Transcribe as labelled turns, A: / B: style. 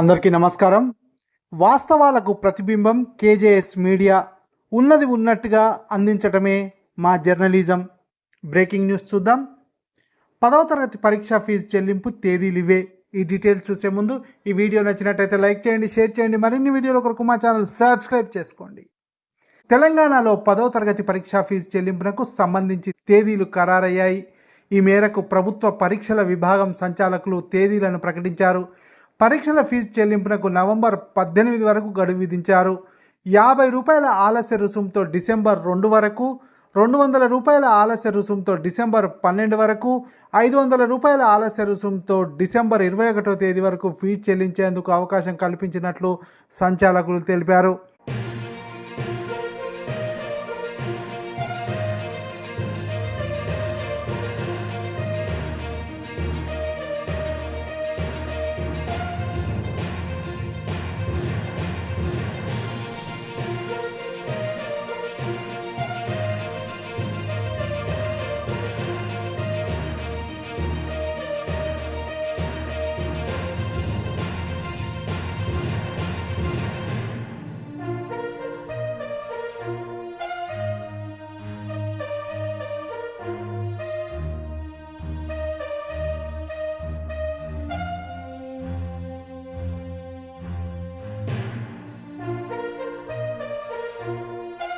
A: అందరికీ నమస్కారం. వాస్తవాలకు ప్రతిబింబం కేజేఎస్ మీడియా ఉన్నది ఉన్నట్టుగా అందించటమే మా జర్నలిజం. బ్రేకింగ్ న్యూస్ చూద్దాం. పదవ తరగతి పరీక్షా ఫీజు చెల్లింపు తేదీలు ఇవే. ఈ డీటెయిల్స్ చూసే ముందు ఈ వీడియో నచ్చినట్టయితే లైక్ చేయండి షేర్ చేయండి మరిన్ని వీడియోల కొరకు మా ఛానల్ సబ్స్క్రైబ్ చేసుకోండి. తెలంగాణలో పదవ తరగతి పరీక్షా ఫీజు చెల్లింపునకు సంబంధించి తేదీలు ఖరారయ్యాయి. ఈ మేరకు ప్రభుత్వ పరీక్షల విభాగం సంచాలకులు తేదీలను ప్రకటించారు. పరీక్షల ఫీజు చెల్లింపునకు నవంబర్ పద్దెనిమిది వరకు గడువు విధించారు. యాభై రూపాయల ఆలస్య రుసుముతో డిసెంబర్ రెండు వరకు రెండు వందల రూపాయల ఆలస్య రుసుముతో డిసెంబర్ పన్నెండు వరకు ఐదు వందల రూపాయల ఆలస్య రుసుముతో డిసెంబర్ ఇరవై ఒకటో తేదీ వరకు ఫీజు చెల్లించేందుకు అవకాశం కల్పించినట్లు సంచాలకులు తెలిపారు.